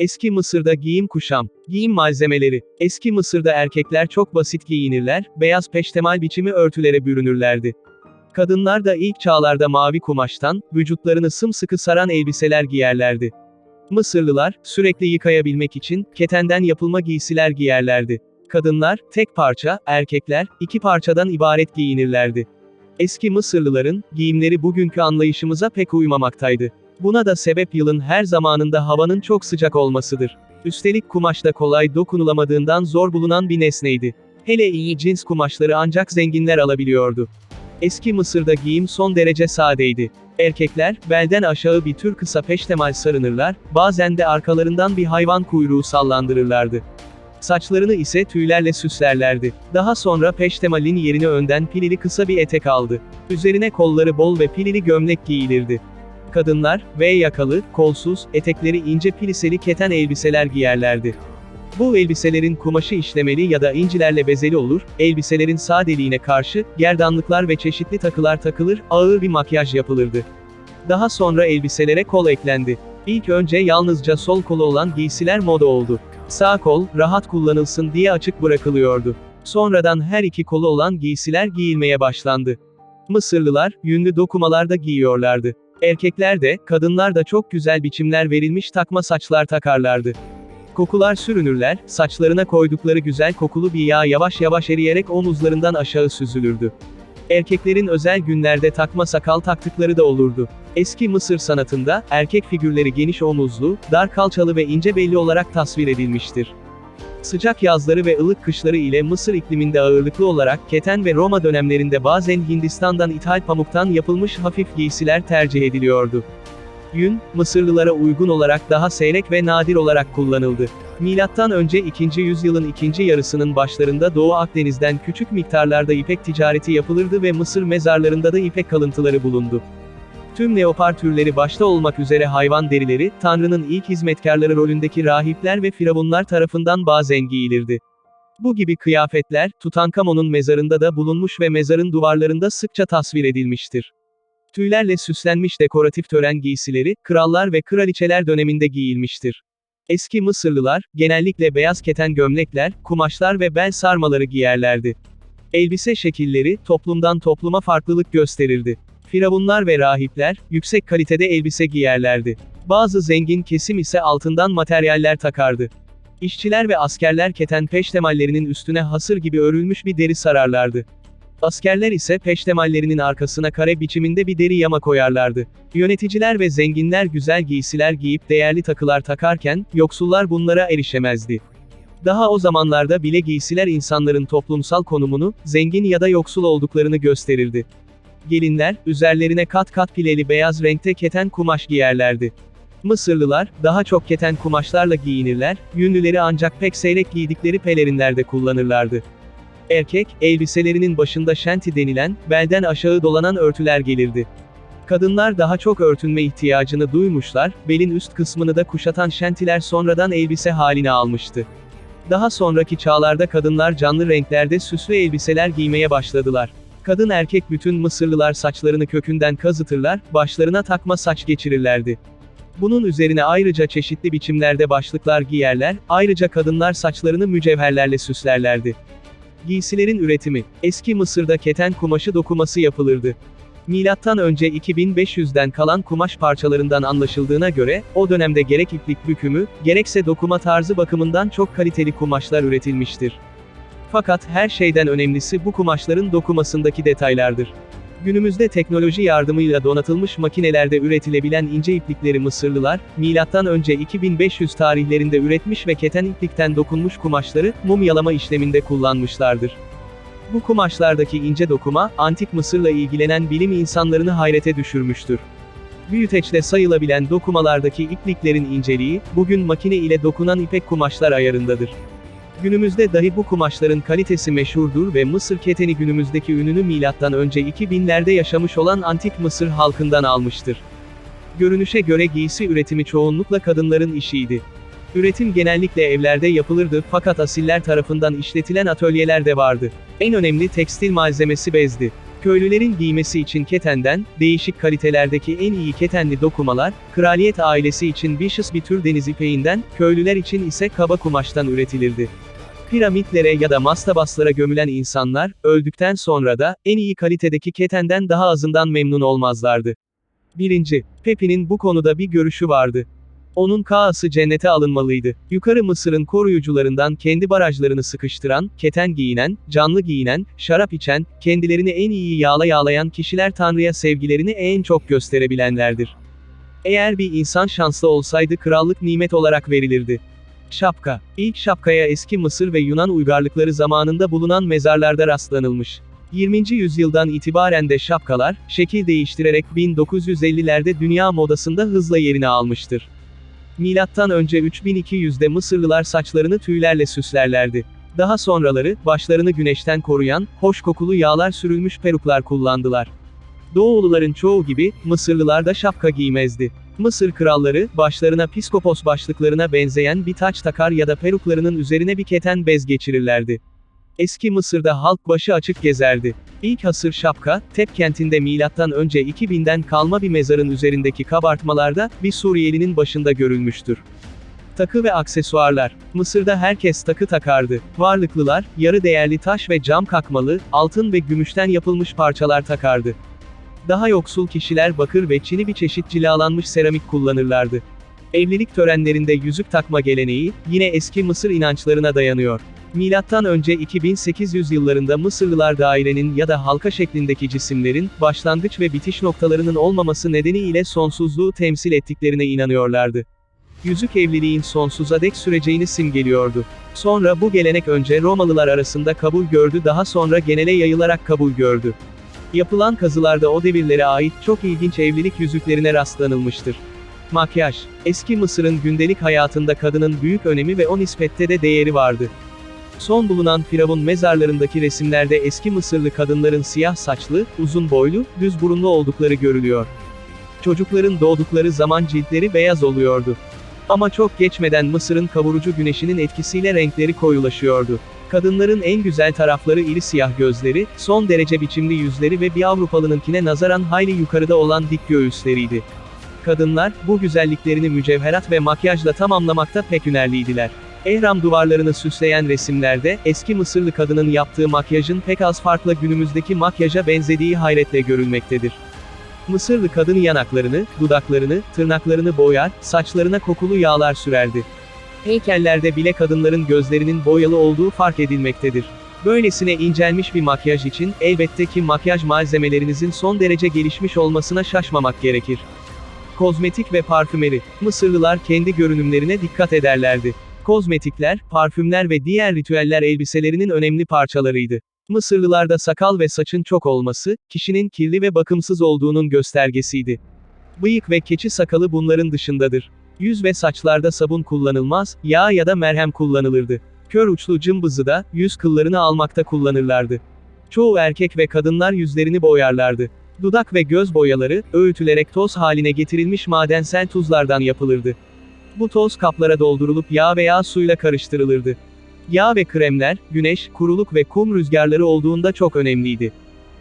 Eski Mısır'da giyim kuşam, giyim malzemeleri. Eski Mısır'da erkekler çok basit giyinirler, beyaz peştemal biçimi örtülere bürünürlerdi. Kadınlar da ilk çağlarda mavi kumaştan, vücutlarını sımsıkı saran elbiseler giyerlerdi. Mısırlılar, sürekli yıkayabilmek için, ketenden yapılma giysiler giyerlerdi. Kadınlar, tek parça, erkekler, iki parçadan ibaret giyinirlerdi. Eski Mısırlıların, giyimleri bugünkü anlayışımıza pek uymamaktaydı. Buna da sebep yılın her zamanında havanın çok sıcak olmasıdır. Üstelik kumaş da kolay dokunulamadığından zor bulunan bir nesneydi. Hele iyi cins kumaşları ancak zenginler alabiliyordu. Eski Mısır'da giyim son derece sadeydi. Erkekler, belden aşağı bir tür kısa peştemal sarınırlar, bazen de arkalarından bir hayvan kuyruğu sallandırırlardı. Saçlarını ise tüylerle süslerlerdi. Daha sonra peştemalin yerini önden pilili kısa bir etek aldı. Üzerine kolları bol ve pilili gömlek giyilirdi. Kadınlar, V yakalı, kolsuz, etekleri ince piliseli keten elbiseler giyerlerdi. Bu elbiselerin kumaşı işlemeli ya da incilerle bezeli olur, elbiselerin sadeliğine karşı, gerdanlıklar ve çeşitli takılar takılır, ağır bir makyaj yapılırdı. Daha sonra elbiselere kol eklendi. İlk önce yalnızca sol kolu olan giysiler moda oldu. Sağ kol, rahat kullanılsın diye açık bırakılıyordu. Sonradan her iki kolu olan giysiler giyilmeye başlandı. Mısırlılar, yünlü dokumalar da giyiyorlardı. Erkekler de, kadınlar da çok güzel biçimler verilmiş takma saçlar takarlardı. Kokular sürünürler, saçlarına koydukları güzel kokulu bir yağ yavaş yavaş eriyerek omuzlarından aşağı süzülürdü. Erkeklerin özel günlerde takma sakal taktıkları da olurdu. Eski Mısır sanatında, erkek figürleri geniş omuzlu, dar kalçalı ve ince belli olarak tasvir edilmiştir. Sıcak yazları ve ılık kışları ile Mısır ikliminde ağırlıklı olarak keten ve Roma dönemlerinde bazen Hindistan'dan ithal pamuktan yapılmış hafif giysiler tercih ediliyordu. Yün, Mısırlılara uygun olarak daha seyrek ve nadir olarak kullanıldı. Milattan önce 2. yüzyılın ikinci yarısının başlarında Doğu Akdeniz'den küçük miktarlarda ipek ticareti yapılırdı ve Mısır mezarlarında da ipek kalıntıları bulundu. Tüm leopar türleri başta olmak üzere hayvan derileri, Tanrı'nın ilk hizmetkarları rolündeki rahipler ve firavunlar tarafından bazen giyilirdi. Bu gibi kıyafetler, Tutankamon'un mezarında da bulunmuş ve mezarın duvarlarında sıkça tasvir edilmiştir. Tüylerle süslenmiş dekoratif tören giysileri, krallar ve kraliçeler döneminde giyilmiştir. Eski Mısırlılar, genellikle beyaz keten gömlekler, kumaşlar ve bel sarmaları giyerlerdi. Elbise şekilleri, toplumdan topluma farklılık gösterirdi. Firavunlar ve rahipler, yüksek kalitede elbise giyerlerdi. Bazı zengin kesim ise altından materyaller takardı. İşçiler ve askerler keten peştemallerinin üstüne hasır gibi örülmüş bir deri sararlardı. Askerler ise peştemallerinin arkasına kare biçiminde bir deri yama koyarlardı. Yöneticiler ve zenginler güzel giysiler giyip değerli takılar takarken, yoksullar bunlara erişemezdi. Daha o zamanlarda bile giysiler insanların toplumsal konumunu, zengin ya da yoksul olduklarını gösterirdi. Gelinler, üzerlerine kat kat pileli beyaz renkte keten kumaş giyerlerdi. Mısırlılar, daha çok keten kumaşlarla giyinirler, yünlüleri ancak pek seyrek giydikleri pelerinlerde kullanırlardı. Erkek, elbiselerinin başında şenti denilen, belden aşağı dolanan örtüler gelirdi. Kadınlar daha çok örtünme ihtiyacını duymuşlar, belin üst kısmını da kuşatan şentiler sonradan elbise haline almıştı. Daha sonraki çağlarda kadınlar canlı renklerde süslü elbiseler giymeye başladılar. Kadın erkek bütün Mısırlılar saçlarını kökünden kazıtırlar, başlarına takma saç geçirirlerdi. Bunun üzerine ayrıca çeşitli biçimlerde başlıklar giyerler, ayrıca kadınlar saçlarını mücevherlerle süslerlerdi. Giysilerin üretimi, eski Mısır'da keten kumaşı dokuması yapılırdı. Milattan önce 2500'den kalan kumaş parçalarından anlaşıldığına göre, o dönemde gerek iplik bükümü, gerekse dokuma tarzı bakımından çok kaliteli kumaşlar üretilmiştir. Fakat her şeyden önemlisi bu kumaşların dokumasındaki detaylardır. Günümüzde teknoloji yardımıyla donatılmış makinelerde üretilebilen ince iplikleri Mısırlılar, önce 2500 tarihlerinde üretmiş ve keten iplikten dokunmuş kumaşları, mumyalama işleminde kullanmışlardır. Bu kumaşlardaki ince dokuma, antik Mısır'la ilgilenen bilim insanlarını hayrete düşürmüştür. Büyüteçle sayılabilen dokumalardaki ipliklerin inceliği, bugün makine ile dokunan ipek kumaşlar ayarındadır. Günümüzde dahi bu kumaşların kalitesi meşhurdur ve Mısır keteni günümüzdeki ününü milattan önce 2000'lerde yaşamış olan antik Mısır halkından almıştır. Görünüşe göre giysi üretimi çoğunlukla kadınların işiydi. Üretim genellikle evlerde yapılırdı fakat asiller tarafından işletilen atölyeler de vardı. En önemli tekstil malzemesi bezdi. Köylülerin giymesi için ketenden, değişik kalitelerdeki en iyi ketenli dokumalar, kraliyet ailesi için vicious bir tür deniz ipeğinden, köylüler için ise kaba kumaştan üretilirdi. Piramitlere ya da mastabaslara gömülen insanlar, öldükten sonra da, en iyi kalitedeki ketenden daha azından memnun olmazlardı. 1. Pepi'nin bu konuda bir görüşü vardı. Onun kaası cennete alınmalıydı. Yukarı Mısır'ın koruyucularından kendi barajlarını sıkıştıran, keten giyinen, canlı giyinen, şarap içen, kendilerini en iyi yağla yağlayan kişiler Tanrı'ya sevgilerini en çok gösterebilenlerdir. Eğer bir insan şanslı olsaydı krallık nimet olarak verilirdi. Şapka. İlk şapkaya eski Mısır ve Yunan uygarlıkları zamanında bulunan mezarlarda rastlanılmış. 20. yüzyıldan itibaren de şapkalar, şekil değiştirerek 1950'lerde dünya modasında hızla yerini almıştır. Milattan önce 3200'de Mısırlılar saçlarını tüylerle süslerlerdi. Daha sonraları, başlarını güneşten koruyan, hoş kokulu yağlar sürülmüş peruklar kullandılar. Doğuluların çoğu gibi, Mısırlılar da şapka giymezdi. Mısır kralları, başlarına piskopos başlıklarına benzeyen bir taç takar ya da peruklarının üzerine bir keten bez geçirirlerdi. Eski Mısır'da halk başı açık gezerdi. İlk hasır şapka, Tep kentinde milattan önce 2000'den kalma bir mezarın üzerindeki kabartmalarda, bir Suriyelinin başında görülmüştür. Takı ve aksesuarlar. Mısır'da herkes takı takardı. Varlıklılar, yarı değerli taş ve cam kakmalı, altın ve gümüşten yapılmış parçalar takardı. Daha yoksul kişiler bakır ve çini bir çeşit cilalanmış seramik kullanırlardı. Evlilik törenlerinde yüzük takma geleneği, yine eski Mısır inançlarına dayanıyor. Milattan önce 2800 yıllarında Mısırlılar dairenin ya da halka şeklindeki cisimlerin, başlangıç ve bitiş noktalarının olmaması nedeniyle sonsuzluğu temsil ettiklerine inanıyorlardı. Yüzük evliliğin sonsuza dek süreceğini simgeliyordu. Sonra bu gelenek önce Romalılar arasında kabul gördü daha sonra genele yayılarak kabul gördü. Yapılan kazılarda o devirlere ait çok ilginç evlilik yüzüklerine rastlanılmıştır. Makyaj. Eski Mısır'ın gündelik hayatında kadının büyük önemi ve o nispette de değeri vardı. Son bulunan Firavun mezarlarındaki resimlerde eski Mısırlı kadınların siyah saçlı, uzun boylu, düz burunlu oldukları görülüyor. Çocukların doğdukları zaman ciltleri beyaz oluyordu. Ama çok geçmeden Mısır'ın kavurucu güneşinin etkisiyle renkleri koyulaşıyordu. Kadınların en güzel tarafları iri siyah gözleri, son derece biçimli yüzleri ve bir Avrupalınınkine nazaran hayli yukarıda olan dik göğüsleriydi. Kadınlar, bu güzelliklerini mücevherat ve makyajla tamamlamakta pek hünerliydiler. Ehram duvarlarını süsleyen resimlerde, eski Mısırlı kadının yaptığı makyajın pek az farkla günümüzdeki makyaja benzediği hayretle görülmektedir. Mısırlı kadın yanaklarını, dudaklarını, tırnaklarını boyar, saçlarına kokulu yağlar sürerdi. Heykellerde bile kadınların gözlerinin boyalı olduğu fark edilmektedir. Böylesine incelmiş bir makyaj için, elbette ki makyaj malzemelerinizin son derece gelişmiş olmasına şaşmamak gerekir. Kozmetik ve parfümeri. Mısırlılar kendi görünümlerine dikkat ederlerdi. Kozmetikler, parfümler ve diğer ritüeller elbiselerinin önemli parçalarıydı. Mısırlılarda sakal ve saçın çok olması, kişinin kirli ve bakımsız olduğunun göstergesiydi. Bıyık ve keçi sakalı bunların dışındadır. Yüz ve saçlarda sabun kullanılmaz, yağ ya da merhem kullanılırdı. Kör uçlu cımbızı da, yüz kıllarını almakta kullanırlardı. Çoğu erkek ve kadınlar yüzlerini boyarlardı. Dudak ve göz boyaları, öğütülerek toz haline getirilmiş madensel tuzlardan yapılırdı. Bu toz kaplara doldurulup yağ veya suyla karıştırılırdı. Yağ ve kremler, güneş, kuruluk ve kum rüzgarları olduğunda çok önemliydi.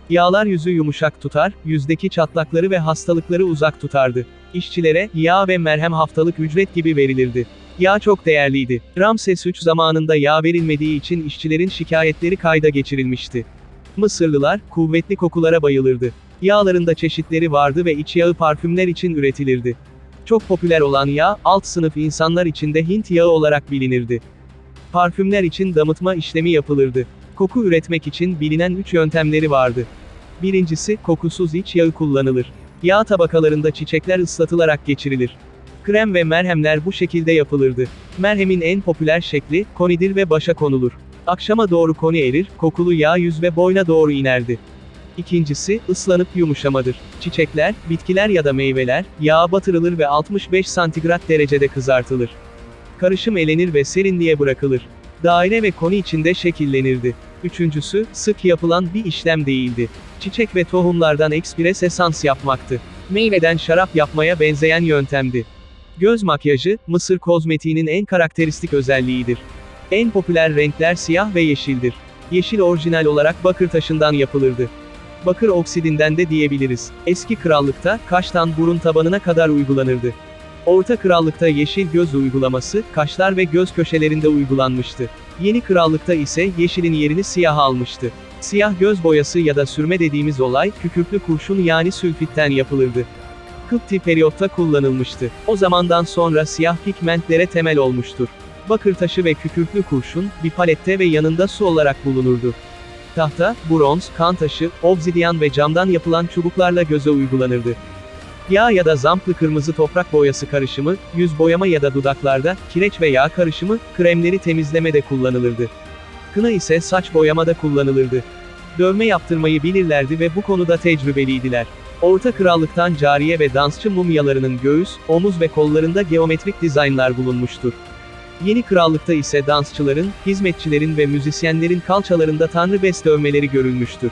Yağlar yüzü yumuşak tutar, yüzdeki çatlakları ve hastalıkları uzak tutardı. İşçilere, yağ ve merhem haftalık ücret gibi verilirdi. Yağ çok değerliydi. Ramses III zamanında yağ verilmediği için işçilerin şikayetleri kayda geçirilmişti. Mısırlılar, kuvvetli kokulara bayılırdı. Yağlarında çeşitleri vardı ve iç yağı parfümler için üretilirdi. Çok popüler olan yağ, alt sınıf insanlar için de Hint yağı olarak bilinirdi. Parfümler için damıtma işlemi yapılırdı. Koku üretmek için bilinen üç yöntemleri vardı. Birincisi, kokusuz iç yağı kullanılır. Yağ tabakalarında çiçekler ıslatılarak geçirilir. Krem ve merhemler bu şekilde yapılırdı. Merhemin en popüler şekli, konidir ve başa konulur. Akşama doğru koni erir, kokulu yağ yüz ve boyna doğru inerdi. İkincisi, ıslanıp yumuşamadır. Çiçekler, bitkiler ya da meyveler, yağa batırılır ve 65 santigrat derecede kızartılır. Karışım elenir ve serinliğe bırakılır. Daire ve koni içinde şekillenirdi. Üçüncüsü, sık yapılan bir işlem değildi. Çiçek ve tohumlardan ekspres esans yapmaktı. Meyveden şarap yapmaya benzeyen yöntemdi. Göz makyajı, Mısır kozmetiğinin en karakteristik özelliğidir. En popüler renkler siyah ve yeşildir. Yeşil orijinal olarak bakır taşından yapılırdı. Bakır oksidinden de diyebiliriz. Eski krallıkta, kaştan burun tabanına kadar uygulanırdı. Orta krallıkta yeşil göz uygulaması, kaşlar ve göz köşelerinde uygulanmıştı. Yeni krallıkta ise yeşilin yerini siyah almıştı. Siyah göz boyası ya da sürme dediğimiz olay, kükürtlü kurşun yani sülfitten yapılırdı. Kıpti periyotta kullanılmıştı. O zamandan sonra siyah pigmentlere temel olmuştur. Bakır taşı ve kükürtlü kurşun, bir palette ve yanında su olarak bulunurdu. Tahta, bronz, kan taşı, obsidyen ve camdan yapılan çubuklarla göze uygulanırdı. Yağ ya da zamplı kırmızı toprak boyası karışımı, yüz boyama ya da dudaklarda, kireç ve yağ karışımı, kremleri temizlemede kullanılırdı. Kına ise saç boyamada kullanılırdı. Dövme yaptırmayı bilirlerdi ve bu konuda tecrübeliydiler. Orta krallıktan cariye ve dansçı mumyalarının göğüs, omuz ve kollarında geometrik dizaynlar bulunmuştur. Yeni krallıkta ise dansçıların, hizmetçilerin ve müzisyenlerin kalçalarında tanrı bes dövmeleri görülmüştür.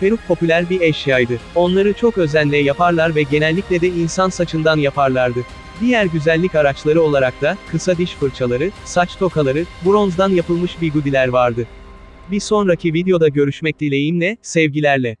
Peruk popüler bir eşyaydı. Onları çok özenle yaparlar ve genellikle de insan saçından yaparlardı. Diğer güzellik araçları olarak da, kısa diş fırçaları, saç tokaları, bronzdan yapılmış bigudiler vardı. Bir sonraki videoda görüşmek dileğimle, sevgilerle.